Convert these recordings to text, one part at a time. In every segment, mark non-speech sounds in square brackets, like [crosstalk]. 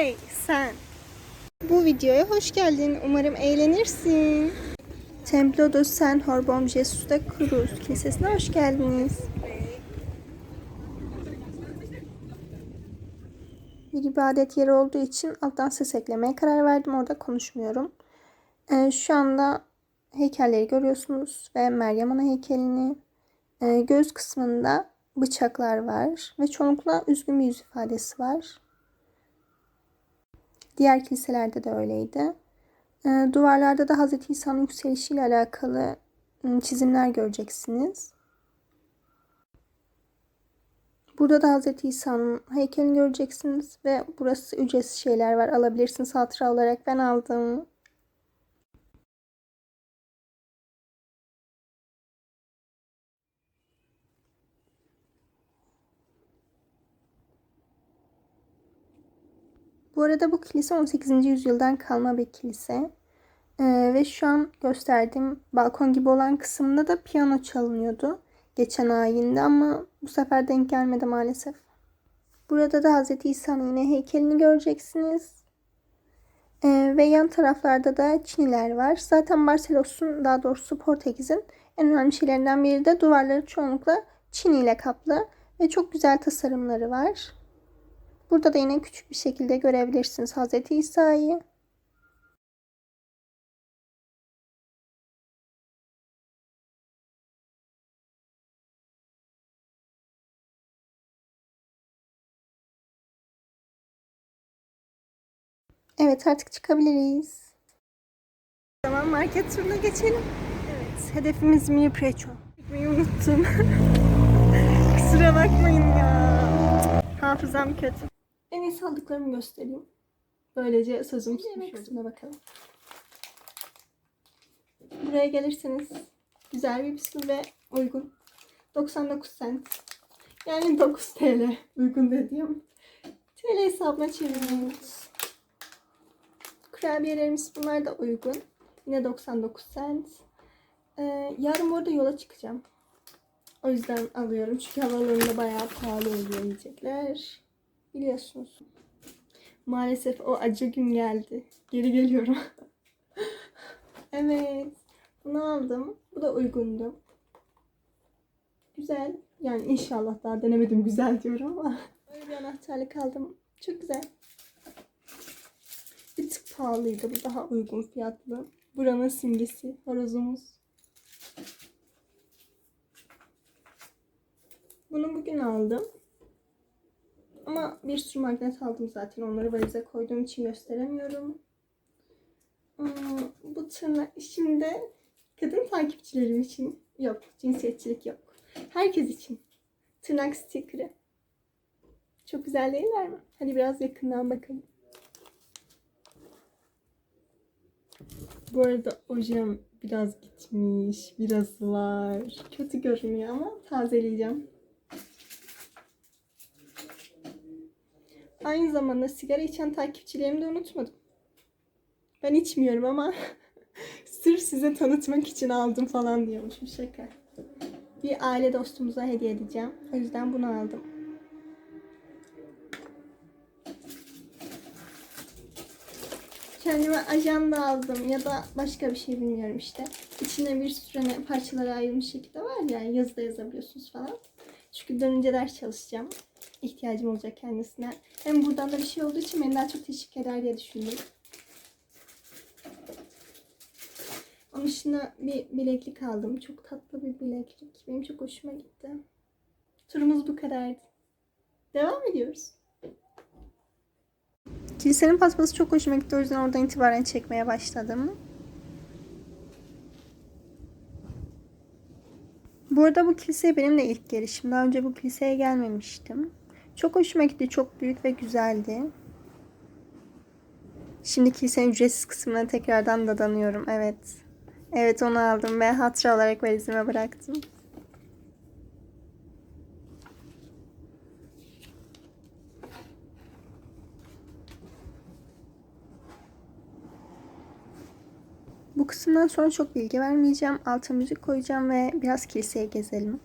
Hey sen. Bu videoya hoş geldin. Umarım eğlenirsin. Templo do San Horbom Jesus da Cruz Kilisesi'ne hoş geldiniz. Bir ibadet yeri olduğu için alttan ses eklemeye karar verdim. Orada konuşmuyorum. Ee, şu anda heykelleri görüyorsunuz ve Meryem Ana heykelini. Ee, göz kısmında bıçaklar var ve çoğunlukla üzgün bir yüz ifadesi var. Diğer kiliselerde de öyleydi. Ee, duvarlarda da Hz. İsa'nın yükselişiyle alakalı ım, çizimler göreceksiniz. Burada da Hz. İsa'nın heykelini göreceksiniz ve burası ücretsiz şeyler var. Alabilirsiniz hatıra olarak. Ben aldım. Bu arada bu kilise 18. yüzyıldan kalma bir kilise. Ee, ve şu an gösterdiğim balkon gibi olan kısımda da piyano çalınıyordu. Geçen ayinde ama bu sefer denk gelmedi maalesef. Burada da Hz. İsa'nın yine heykelini göreceksiniz. Ee, ve yan taraflarda da Çiniler var. Zaten Barcelos'un daha doğrusu Portekiz'in en önemli şeylerinden biri de duvarları çoğunlukla Çini ile kaplı ve çok güzel tasarımları var. Burada da yine küçük bir şekilde görebilirsiniz Hz. İsa'yı. Evet artık çıkabiliriz. Tamam market turuna geçelim. Evet hedefimiz mini preço. Gitmeyi unuttum. [laughs] Kusura bakmayın ya. Hafızam kötü. İyisi aldıklarımı göstereyim. Böylece sözüm tutmuş kısmına bakalım. Buraya gelirseniz güzel bir bisküvi ve uygun. 99 cent. Yani 9 TL uygun dediğim. TL hesabına çeviriyoruz. Kurabiyelerimiz bunlar da uygun. Yine 99 cent. Ee, yarın bu arada yola çıkacağım. O yüzden alıyorum. Çünkü havalarında bayağı pahalı oluyor yiyecekler. Biliyorsunuz. Maalesef o acı gün geldi. Geri geliyorum. [laughs] evet. Bunu aldım. Bu da uygundu. Güzel. Yani inşallah daha denemedim güzel diyorum ama. [laughs] Böyle bir anahtarlık aldım. Çok güzel. Bir tık pahalıydı. Bu daha uygun fiyatlı. Buranın simgesi. Horozumuz. Bunu bugün aldım. Ama bir sürü magnet aldım zaten. Onları valize koyduğum için gösteremiyorum. Hmm, bu tırnak şimdi kadın takipçilerim için yok. Cinsiyetçilik yok. Herkes için. Tırnak stikeri. Çok güzel değiller mi? Hadi biraz yakından bakalım. Bu arada ojem biraz gitmiş. Biraz var. Kötü görünüyor ama tazeleyeceğim. Aynı zamanda sigara içen takipçilerimi de unutmadım. Ben içmiyorum ama [laughs] sırf size tanıtmak için aldım falan diyormuşum şaka. Bir aile dostumuza hediye edeceğim. O yüzden bunu aldım. Kendime ajanda aldım ya da başka bir şey bilmiyorum işte. İçine bir sürü hani parçalara ayrılmış şekilde var ya yazıda yazabiliyorsunuz falan. Çünkü dönünce ders çalışacağım. İhtiyacım olacak kendisine. Hem buradan da bir şey olduğu için beni daha çok teşvik eder diye düşündüm. Onun dışında bir bileklik aldım. Çok tatlı bir bileklik. Benim çok hoşuma gitti. Turumuz bu kadardı. Devam ediyoruz. Kilisenin paspası çok hoşuma gitti. O yüzden oradan itibaren çekmeye başladım. Bu arada bu kiliseye benim de ilk gelişim. Daha önce bu kiliseye gelmemiştim. Çok hoşuma gitti. Çok büyük ve güzeldi. Şimdi kilisenin ücretsiz kısmına tekrardan dadanıyorum. Evet. Evet onu aldım ve hatıra olarak valizime bıraktım. Bu kısımdan sonra çok bilgi vermeyeceğim. Alta müzik koyacağım ve biraz kiliseyi gezelim.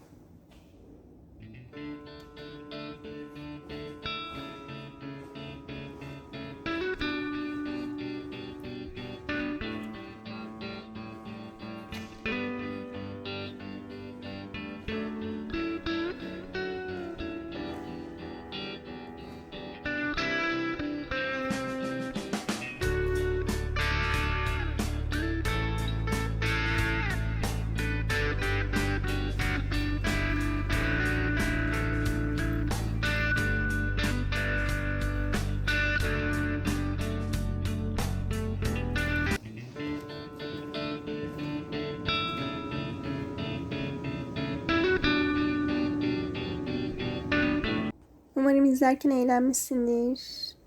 Umarım izlerken eğlenmişsindir.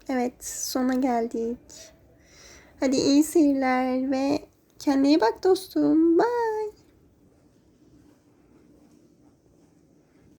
Evet sona geldik. Hadi iyi seyirler ve kendine bak dostum. Bye.